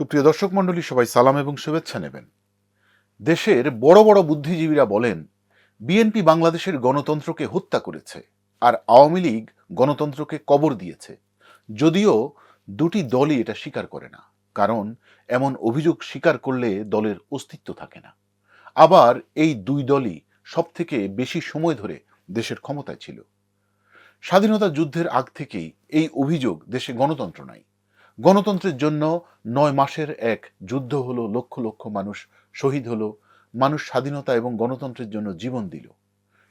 সুপ্রিয় দর্শক মণ্ডলী, সবাই সালাম এবং শুভেচ্ছা নেবেন। দেশের বড় বড় বুদ্ধিজীবীরা বলেন, বিএনপি বাংলাদেশের গণতন্ত্রকে হত্যা করেছে আর আওয়ামী লীগ গণতন্ত্রকে কবর দিয়েছে। যদিও দুটি দলই এটা স্বীকার করে না, কারণ এমন অভিযোগ স্বীকার করলে দলের অস্তিত্ব থাকে না। আবার এই দুই দলই সব থেকে বেশি সময় ধরে দেশের ক্ষমতায় ছিল। স্বাধীনতা যুদ্ধের আগ থেকেই এই অভিযোগ দেশে গণতন্ত্র নাই। গণতন্ত্রের জন্য নয় মাসের এক যুদ্ধ হলো, লক্ষ লক্ষ মানুষ শহীদ হলো, মানুষ স্বাধীনতা এবং গণতন্ত্রের জন্য জীবন দিল।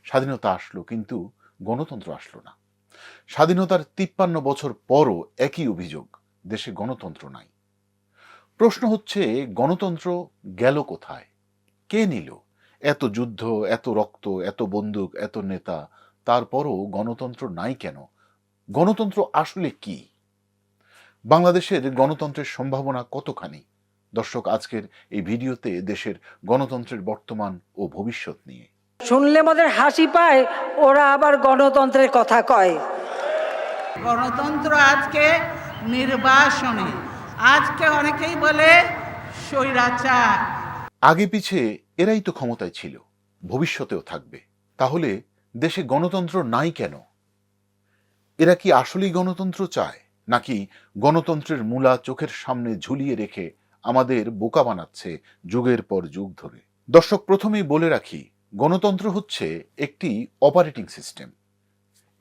স্বাধীনতা আসলো, কিন্তু গণতন্ত্র আসলো না। স্বাধীনতার তিপ্পান্ন বছর পরও একই অভিযোগ, দেশে গণতন্ত্র নাই। প্রশ্ন হচ্ছে, গণতন্ত্র গেল কোথায়? কে নিল? এত যুদ্ধ, এত রক্ত, এত বন্দুক, এত নেতা, তারপরও গণতন্ত্র নাই কেন? গণতন্ত্র আসলে কি? বাংলাদেশের গণতন্ত্রের সম্ভাবনা কতখানি? দর্শক আজকের এই ভিডিওতে দেশের গণতন্ত্রের বর্তমান ও ভবিষ্যৎ নিয়ে। শুনলে মোদের হাসি পায় ওরা আবার গণতন্ত্রের কথা কয়। গণতন্ত্র আজকে নির্বাসনে। আজকে অনেকেই বলে স্বৈরাচার। আগে পিছে এরাই তো ক্ষমতায় ছিল ভবিষ্যতেও থাকবে। তাহলে দেশে গণতন্ত্র নাই কেন? এরা কি আসলেই গণতন্ত্র চায়? নাকি গণতন্ত্রের মূলা চোখের সামনে ঝুলিয়ে রেখে আমাদের বোকা বানাচ্ছে যুগের পর যুগ ধরে? দর্শক, প্রথমেই বলে রাখি, গণতন্ত্র হচ্ছে একটি অপারেটিং সিস্টেম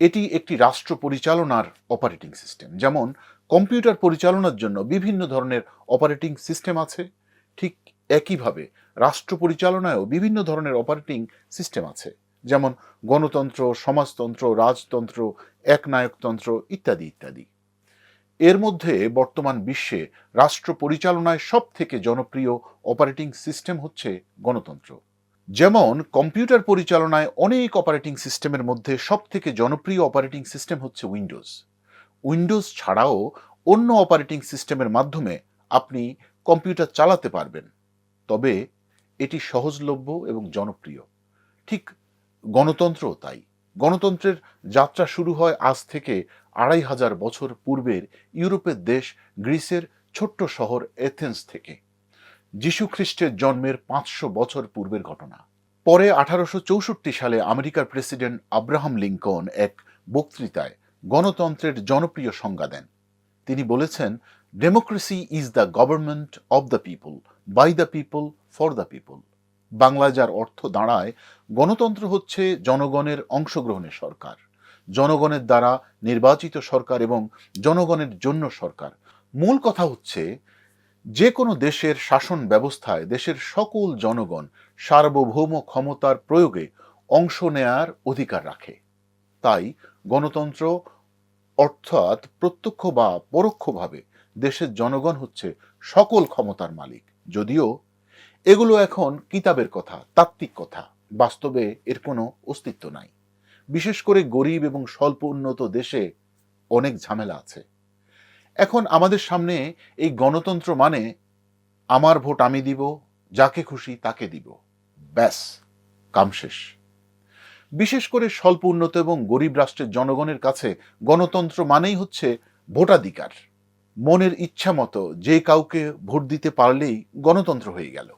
এটি একটি রাষ্ট্র পরিচালনার অপারেটিং সিস্টেম যেমন কম্পিউটার পরিচালনার জন্য বিভিন্ন ধরনের অপারেটিং সিস্টেম আছে। ঠিক একইভাবে রাষ্ট্র পরিচালনায়ও বিভিন্ন ধরনের অপারেটিং সিস্টেম আছে। যেমন গণতন্ত্র, সমাজতন্ত্র, রাজতন্ত্র, একনায়কতন্ত্র ইত্যাদি ইত্যাদি। এর মধ্যে বর্তমান বিশ্বে রাষ্ট্র পরিচালনায় সব থেকে জনপ্রিয় অপারেটিং সিস্টেম হচ্ছে গণতন্ত্র। যেমন কম্পিউটার পরিচালনায় অনেক অপারেটিং সিস্টেমের মধ্যে সব থেকে জনপ্রিয় অপারেটিং সিস্টেম হচ্ছে উইন্ডোজ উইন্ডোজ ছাড়াও অন্য অপারেটিং সিস্টেমের মাধ্যমে আপনি কম্পিউটার চালাতে পারবেন। তবে এটি সহজলভ্য এবং জনপ্রিয়। ঠিক গণতন্ত্রও তাই। গণতন্ত্রের যাত্রা শুরু হয় আজ থেকে আড়াই হাজার বছর পূর্বের ইউরোপের দেশ গ্রিসের ছোট্ট শহর এথেন্স থেকে। যীশু খ্রিস্টের জন্মের পাঁচশো বছর পূর্বের ঘটনা। পরে আঠারোশো চৌষট্টি সালে আমেরিকার প্রেসিডেন্ট আব্রাহাম লিঙ্কন এক বক্তৃতায় গণতন্ত্রের জনপ্রিয় সংজ্ঞা দেন। তিনি বলেছেন democracy is the government of the people by the people for the people বাংলায় যার অর্থ দাঁড়ায়, গণতন্ত্র হচ্ছে জনগণের অংশগ্রহণের সরকার। জনগণের দ্বারা নির্বাচিত সরকার এবং জনগণের জন্য সরকার। মূল কথা হচ্ছে, যে কোনো দেশের শাসন ব্যবস্থায় দেশের সকল জনগণ সার্বভৌম ক্ষমতার প্রয়োগে অংশ নেয়ার অধিকার রাখে। তাই গণতন্ত্র অর্থাৎ প্রত্যক্ষ বা পরোক্ষভাবে দেশের জনগণ হচ্ছে সকল ক্ষমতার মালিক। যদিও এগুলো এখন কিতাবের কথা, তাত্ত্বিক কথা, বাস্তবে এর কোনো অস্তিত্ব নাই। বিশেষ করে গরিব এবং স্বল্প উন্নত দেশে অনেক ঝামেলা আছে। এখন আমাদের সামনে এই গণতন্ত্র মানে আমার ভোট আমি দিব, যাকে খুশি তাকে দিব। ব্যাস, কাম শেষ। বিশেষ করে স্বল্প উন্নত এবং গরিব রাষ্ট্রের জনগণের কাছে গণতন্ত্র মানেই হচ্ছে ভোটাধিকার। মনের ইচ্ছা মতো যে কাউকে ভোট দিতে পারলেই গণতন্ত্র হয়ে গেল।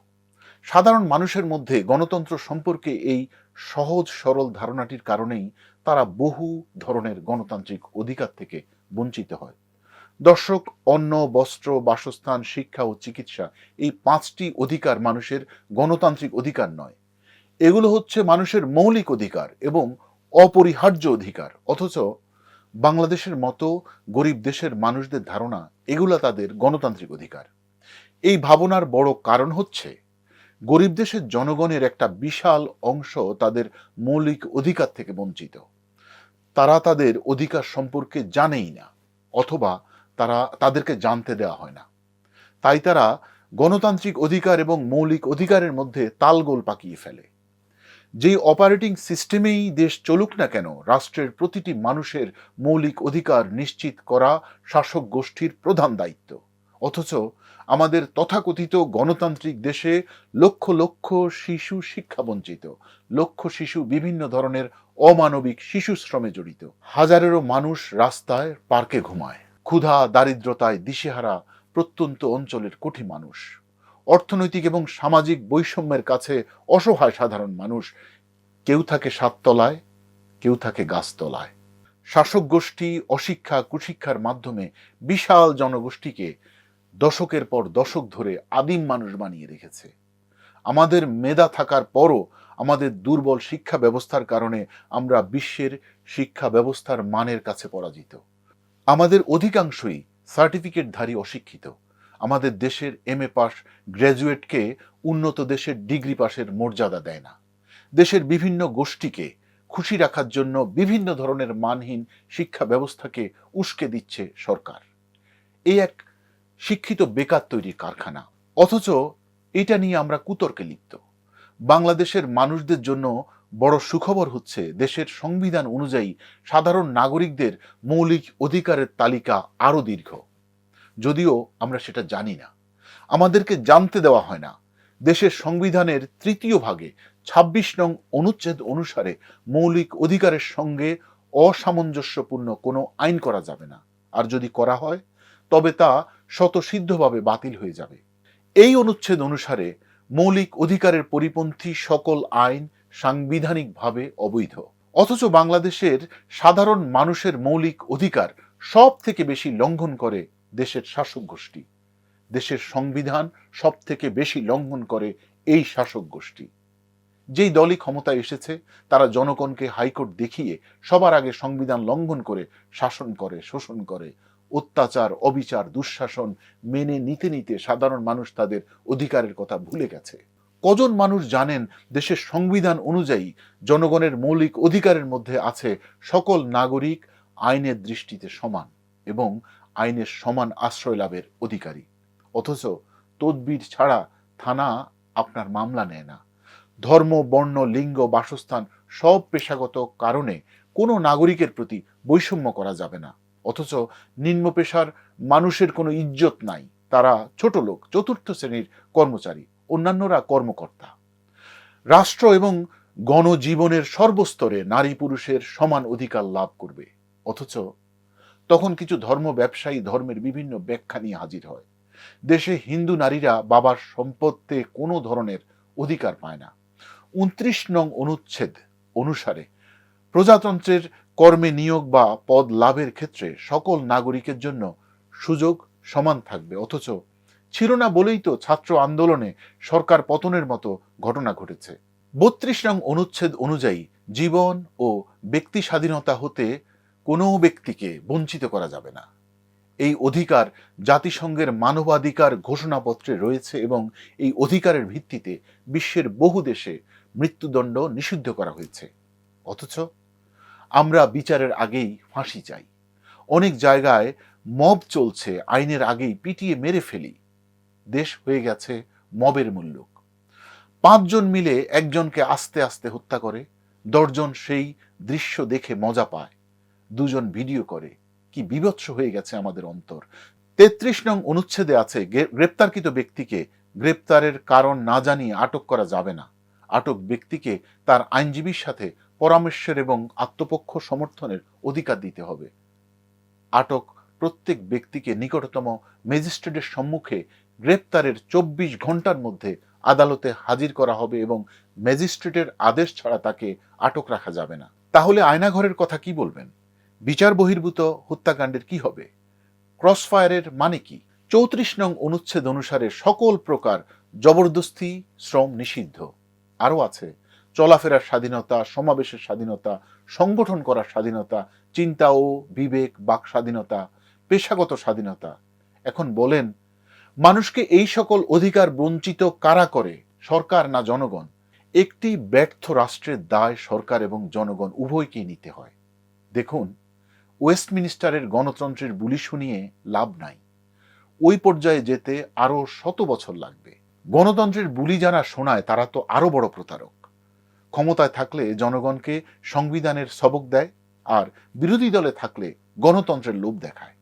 সাধারণ মানুষের মধ্যে গণতন্ত্র সম্পর্কে এই সহজ সরল ধারণাটির কারণেই তারা বহু ধরনের গণতান্ত্রিক অধিকার থেকে বঞ্চিত হয়। দর্শক, অন্ন, বস্ত্র, বাসস্থান, শিক্ষা ও চিকিৎসা এই পাঁচটি অধিকার মানুষের গণতান্ত্রিক অধিকার নয়। এগুলো হচ্ছে মানুষের মৌলিক অধিকার এবং অপরিহার্য অধিকার। অথচ বাংলাদেশের মতো গরিব দেশের মানুষদের ধারণা এগুলো তাদের গণতান্ত্রিক অধিকার। এই ভাবনার বড় কারণ হচ্ছে গরিব দেশের জনগণের একটা বিশাল অংশ তাদের মৌলিক অধিকার থেকে বঞ্চিত। তারা তাদের অধিকার সম্পর্কে জানেই না, অথবা তারা তাদেরকে জানতে দেওয়া হয় না। তাই তারা গণতান্ত্রিক অধিকার এবং মৌলিক অধিকারের মধ্যে তালগোল পাকিয়ে ফেলে। যেই অপারেটিং সিস্টেমেই দেশ চলুক না কেন, রাষ্ট্রের প্রতিটি মানুষের মৌলিক অধিকার নিশ্চিত করা শাসক গোষ্ঠীর প্রধান দায়িত্ব। অথচ আমাদের তথাকথিত গণতান্ত্রিক দেশে লক্ষ লক্ষ শিশু শিক্ষা বঞ্চিত, লক্ষ শিশু বিভিন্ন ধরনের অমানবিক শিশু শ্রমে জড়িত। হাজারেরও মানুষ রাস্তায়, পার্কে ঘুমায়। ক্ষুধা, দারিদ্রতায় দিশেহারা প্রত্যন্ত অঞ্চলের কোটি মানুষ। অর্থনৈতিক এবং সামাজিক বৈষম্যের কাছে অসহায় সাধারণ মানুষ। কেউ থাকে সাততলায়, কেউ থাকে গাছতলায়। শাসক গোষ্ঠী অশিক্ষা, কুশিক্ষার মাধ্যমে বিশাল জনগোষ্ঠীকে দশকের পর দশক ধরে আদিম মানুষ বানিয়ে রেখেছে। আমাদের মেধা থাকার পরও আমাদের দুর্বল শিক্ষা ব্যবস্থার কারণে আমরা বিশ্বের শিক্ষা ব্যবস্থার মানের কাছে পরাজিত। আমাদের অধিকাংশই সার্টিফিকেটধারী অশিক্ষিত। আমাদের দেশের এম এ পাস গ্র্যাজুয়েটকে উন্নত দেশের ডিগ্রি পাশের মর্যাদা দেয় না। দেশের বিভিন্ন গোষ্ঠীকে খুশি রাখার জন্য বিভিন্ন ধরনের মানহীন শিক্ষা ব্যবস্থাকে উস্কে দিচ্ছে সরকার। এই এক শিক্ষিত বেকার তৈরির কারখানা। অথচ এটা নিয়ে আমরা কুতর্কে লিপ্ত। বাংলাদেশের মানুষদের জন্য বড় সুখবর হচ্ছে দেশের সংবিধান অনুযায়ী সাধারণ নাগরিকদের মৌলিক অধিকারের তালিকা আরও দীর্ঘ। যদিও আমরা সেটা জানি না। আমাদেরকে জানতে দেওয়া হয় না। দেশের সংবিধানের তৃতীয় ভাগে ২৬ নং অনুচ্ছেদ অনুসারে মৌলিক অধিকারের সঙ্গে অসামঞ্জস্যপূর্ণ কোনো আইন করা যাবে না। আর যদি করা হয়, তবে তা স্বতঃসিদ্ধভাবে বাতিল হয়ে যাবে। এই অনুচ্ছেদ অনুসারে মৌলিক অধিকারের পরিপন্থী সকল আইন সাংবিধানিকভাবে অবৈধ। অথচ বাংলাদেশের সাধারণ মানুষের মৌলিক অধিকার সব থেকে বেশি লঙ্ঘন করে দেশের শাসক গোষ্ঠী। দেশের সংবিধান সব থেকে বেশি লঙ্ঘন করে এই শাসক গোষ্ঠী। যেই দলই ক্ষমতায় এসেছে, তারা জনগণকে হাইকোর্ট দেখিয়ে সবার আগে সংবিধান লঙ্ঘন করে শাসন করে, শোষণ করে অত্যাচার, অবিচার, দুঃশাসন মেনে নিতে নিতে সাধারণ মানুষ তাদের অধিকারের কথা ভুলে গেছে। কজন মানুষ জানেন দেশের সংবিধান অনুযায়ী জনগণের মৌলিক অধিকারের মধ্যে আছে সকল নাগরিক আইনের দৃষ্টিতে সমান এবং আইনের সমান আশ্রয় লাভের অধিকারী। অথচ তদবির ছাড়া থানা আপনার মামলা নেয় না। ধর্ম, বর্ণ, লিঙ্গ, বাসস্থান সব পেশাগত কারণে কোনো নাগরিকের প্রতি বৈষম্য করা যাবে না। অথচ নিম্ন পেশার মানুষের কোনো ইজ্জত নাই। তারা ছোট লোক, চতুর্থ শ্রেণির কর্মচারী, অন্যান্যরা কর্মকর্তা। রাষ্ট্র এবং গণজীবনের সর্বস্তরে নারী পুরুষের সমান অধিকার লাভ করবে। অথচ তখন কিছু ধর্ম ব্যবসায়ী ধর্মের বিভিন্ন ব্যাখ্যা নিয়ে হাজির হয়। দেশে হিন্দু নারীরা বাবার সম্পত্তে কোনো ধরনের অধিকার পায় না। উনত্রিশ নং অনুচ্ছেদ অনুসারে প্রজাতন্ত্রের কর্মে নিয়োগ বা পদ লাভের ক্ষেত্রে সকল নাগরিকের জন্য সুযোগ সমান থাকবে। অথচ ছিল না বলেই তো ছাত্র আন্দোলনে সরকার পতনের মতো ঘটনা ঘটেছে। বত্রিশ নং অনুচ্ছেদ অনুযায়ী জীবন ও ব্যক্তি স্বাধীনতা হতে কোনো ব্যক্তিকে বঞ্চিত করা যাবে না। এই অধিকার জাতিসংঘের মানবাধিকার ঘোষণাপত্রে রয়েছে এবং এই অধিকারের ভিত্তিতে বিশ্বের বহু দেশে মৃত্যুদণ্ড নিষিদ্ধ করা হয়েছে। অথচ আমরা বিচারের আগেই ফাঁসি চাই। অনেক জায়গায় মব চলছে, আইনের আগেই পিটিয়ে মেরে ফেলি। দেশ হয়ে গেছে মবের মূল্যক পাঁচজন মিলে একজনকে আস্তে আস্তে হত্যা করে, দশজন সেই দৃশ্য দেখে মজা পায়, দুজন ভিডিও করে। কি বিভৎস হয়ে গেছে আমাদের অন্তর। তেত্রিশ নং অনুচ্ছেদে আছে গ্রেপ্তারকৃত ব্যক্তিকে গ্রেপ্তারের কারণ না জানিয়ে আটক করা যাবে না। আটক ব্যক্তিকে তার আইনজীবীর সাথে পরামর্শের এবং আত্মপক্ষ সমর্থনের অধিকার দিতে হবে। আটক প্রত্যেক ব্যক্তিকে নিকটতম ম্যাজিস্ট্রেটের সম্মুখে গ্রেপ্তারের চব্বিশ ঘণ্টার মধ্যে আদালতে হাজির করা হবে এবং ম্যাজিস্ট্রেটের আদেশ ছাড়া তাকে আটক রাখা যাবে না। তাহলে আয়নাঘরের কথা কি বলবেন? বিচার বহির্ভূত হত্যাকাণ্ডের কি হবে? ক্রসফায়ারের মানে কি? চৌত্রিশ নং অনুচ্ছেদ অনুসারে সকল প্রকার জবরদস্তি, শ্রম নিষিদ্ধ। আরও আছে চলাফেরার স্বাধীনতা, সমাবেশের স্বাধীনতা, সংগঠন করার স্বাধীনতা, চিন্তা ও বিবেক, বাক স্বাধীনতা, পেশাগত স্বাধীনতা। এখন বলেন, মানুষকে এই সকল অধিকার বঞ্চিত কারা করে, সরকার না জনগণ? একটি ব্যর্থ রাষ্ট্রের দায় সরকার এবং জনগণ উভয়কেই নিতে হয়। দেখুন, ওয়েস্টমিনিস্টারের গণতন্ত্রের বুলি শুনিয়ে লাভ নাই। ওই পর্যায়ে যেতে আরও শত বছর লাগবে। গণতন্ত্রের বুলি যারা শোনায়, তারা তো আরও বড় প্রতারক। ক্ষমতায় থাকলে জনগণকে সংবিধানের সবক দেয় আর বিরোধী দলে থাকলে গণতন্ত্রের লোভ দেখায়।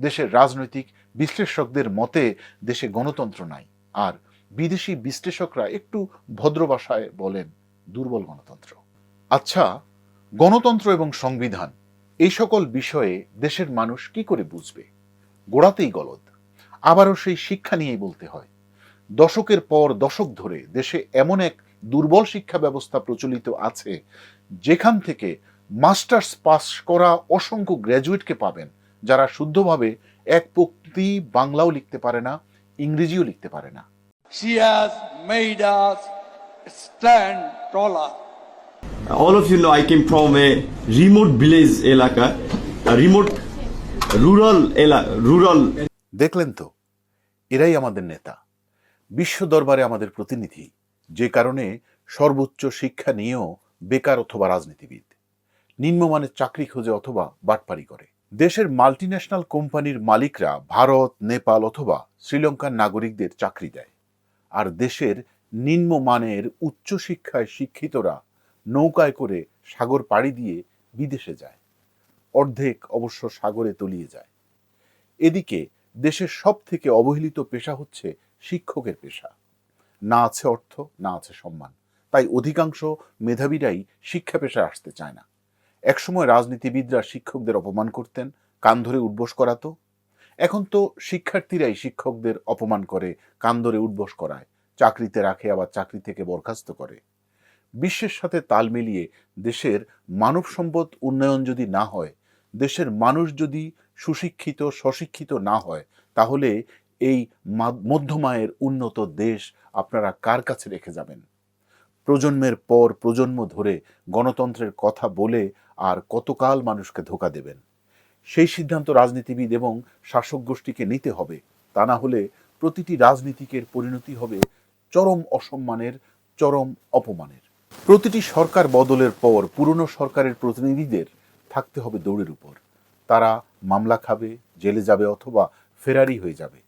দেশের রাজনৈতিক বিশ্লেষকদের মতে দেশে গণতন্ত্র নাই আর বিদেশি বিশ্লেষকরা একটু ভদ্র ভাষায় বলেন, দুর্বল গণতন্ত্র। আচ্ছা গণতন্ত্র এবং সংবিধান, এই সকল বিষয়ে দেশের মানুষ কি করে বুঝবে? গোড়াতেই গলদ। আবারও সেই শিক্ষা নিয়েই বলতে হয়। দশকের পর দশক ধরে দেশে এমন এক দুর্বল শিক্ষা ব্যবস্থা প্রচলিত আছে যেখান থেকে মাস্টার্স পাস করা অসংখ্য গ্র্যাজুয়েটকে পাবেন যারা শুদ্ধভাবে এক পক্তি বাংলাও লিখতে পারে না ইংরেজিও লিখতে পারে না She has made us stand taller. all of you know I came from a remote village elaka, a remote rural ela, rural দেখলেন তো এরাই আমাদের নেতা বিশ্ব দরবারে আমাদের প্রতিনিধি যে কারণে সর্বোচ্চ শিক্ষা নিয়েও বেকার অথবা রাজনীতিবিদ। নিম্নমানের চাকরি খোঁজে অথবা বাটপারি করে। দেশের মাল্টিন্যাশনাল কোম্পানির মালিকরা ভারত, নেপাল অথবা শ্রীলঙ্কার নাগরিকদের চাকরি দেয়। আর দেশের নিম্নমানের উচ্চশিক্ষায় শিক্ষিতরা নৌকায় করে সাগর পাড়ি দিয়ে বিদেশে যায়। অর্ধেক অবশ্য সাগরে তলিয়ে যায়। এদিকে দেশের সব থেকে অবহেলিত পেশা হচ্ছে শিক্ষকের পেশা। না আছে অর্থ, না আছে সম্মান। তাই অধিকাংশ মেধাবীরাই শিক্ষা পেশায় আসতে চায় না। একসময় রাজনীতিবিদরা শিক্ষকদের অপমান করতেন, কান ধরে উঠবোস করাতো। এখন তো শিক্ষার্থীরাই শিক্ষকদের অপমান করে, কান ধরে উঠবোস করায়, চাকরিতে রাখে, আবার চাকরি থেকে বরখাস্ত করে। বিশ্বের সাথে তাল মিলিয়ে দেশের মানব সম্পদ উন্নয়ন যদি না হয়, দেশের মানুষ যদি সুশিক্ষিত, স্বশিক্ষিত না হয়, তাহলে এই মধ্যমায়ের উন্নত দেশ আপনারা কার কাছে রেখে যাবেন? প্রজন্মের পর প্রজন্ম ধরে গণতন্ত্রের কথা বলে আর কতকাল মানুষকে ধোকা দেবেন? সেই সিদ্ধান্ত রাজনীতিবিদ এবং শাসক গোষ্ঠীকে নিতে হবে। তা না হলে প্রতিটি রাজনীতিকের পরিণতি হবে চরম অসম্মানের, চরম অপমানের। প্রতিটি সরকার বদলের পর পুরনো সরকারের প্রতিনিধিদের থাকতে হবে দৌড়ের উপর। তারা মামলা খাবে, জেলে যাবে অথবা ফেরারি হয়ে যাবে।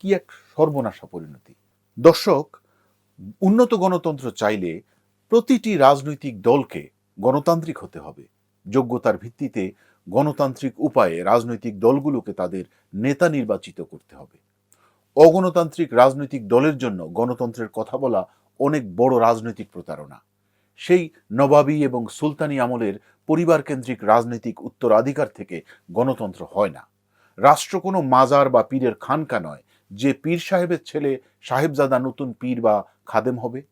কি এক সর্বনাশা পরিণতি। দর্শক, উন্নত গণতন্ত্র চাইলে প্রতিটি রাজনৈতিক দলকে গণতান্ত্রিক হতে হবে। যোগ্যতার ভিত্তিতে গণতান্ত্রিক উপায়ে রাজনৈতিক দলগুলোকে তাদের নেতা নির্বাচিত করতে হবে। অগণতান্ত্রিক রাজনৈতিক দলের জন্য গণতন্ত্রের কথা বলা অনেক বড় রাজনৈতিক প্রতারণা। সেই নবাবী এবং সুলতানি আমলের পরিবারকেন্দ্রিক রাজনৈতিক উত্তরাধিকার থেকে গণতন্ত্র হয় না। রাষ্ট্র কোনো মাজার বা পীরের খানকা নয়। যে পীর সাহেবের ছেলে সাহেবজাদা নতুন পীর বা খাদেম হবে?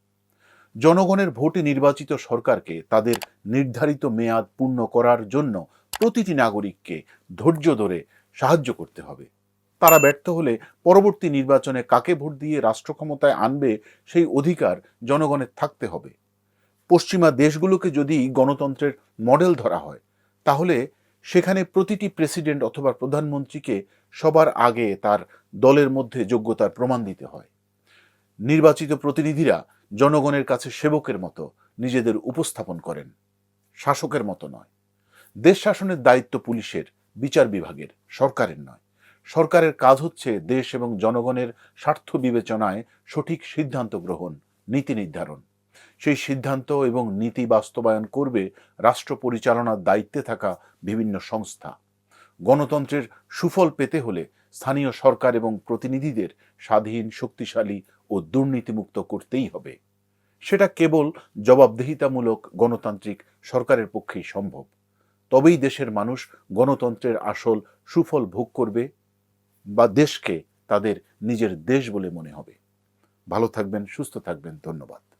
জনগণের ভোটে নির্বাচিত সরকারকে তাদের নির্ধারিত মেয়াদ পূর্ণ করার জন্য প্রতিটি নাগরিককে ধৈর্য ধরে সাহায্য করতে হবে। তারা ব্যর্থ হলে পরবর্তী নির্বাচনে কাকে ভোট দিয়ে রাষ্ট্র ক্ষমতায় আনবে সেই অধিকার জনগণের থাকতে হবে। পশ্চিমা দেশগুলোকে যদি গণতন্ত্রের মডেল ধরা হয়, তাহলে সেখানে প্রতিটি প্রেসিডেন্ট অথবা প্রধানমন্ত্রীকে সবার আগে তার দলের মধ্যে যোগ্যতার প্রমাণ দিতে হয়। নির্বাচিত প্রতিনিধিরা জনগণের কাছে সেবকের মতো নিজেদের উপস্থাপন করেন, শাসকের মতো নয়। দেশ শাসনের দায়িত্ব পুলিশের, বিচার বিভাগের, সরকারের নয়। সরকারের কাজ হচ্ছে দেশ এবং জনগণের স্বার্থ বিবেচনায় সঠিক সিদ্ধান্ত গ্রহণ, নীতি নির্ধারণ। সেই সিদ্ধান্ত এবং নীতি বাস্তবায়ন করবে রাষ্ট্র পরিচালনার দায়িত্বে থাকা বিভিন্ন সংস্থা। গণতন্ত্রের সুফল পেতে হলে স্থানীয় সরকার এবং প্রতিনিধিদের স্বাধীন, শক্তিশালী ও দুর্নীতিমুক্ত করতেই হবে। সেটা কেবল জবাবদিহিতামূলক গণতান্ত্রিক সরকারের পক্ষেই সম্ভব। তবেই দেশের মানুষ গণতন্ত্রের আসল সুফল ভোগ করবে বা দেশকে তাদের নিজের দেশ বলে মনে হবে। ভালো থাকবেন, সুস্থ থাকবেন, ধন্যবাদ।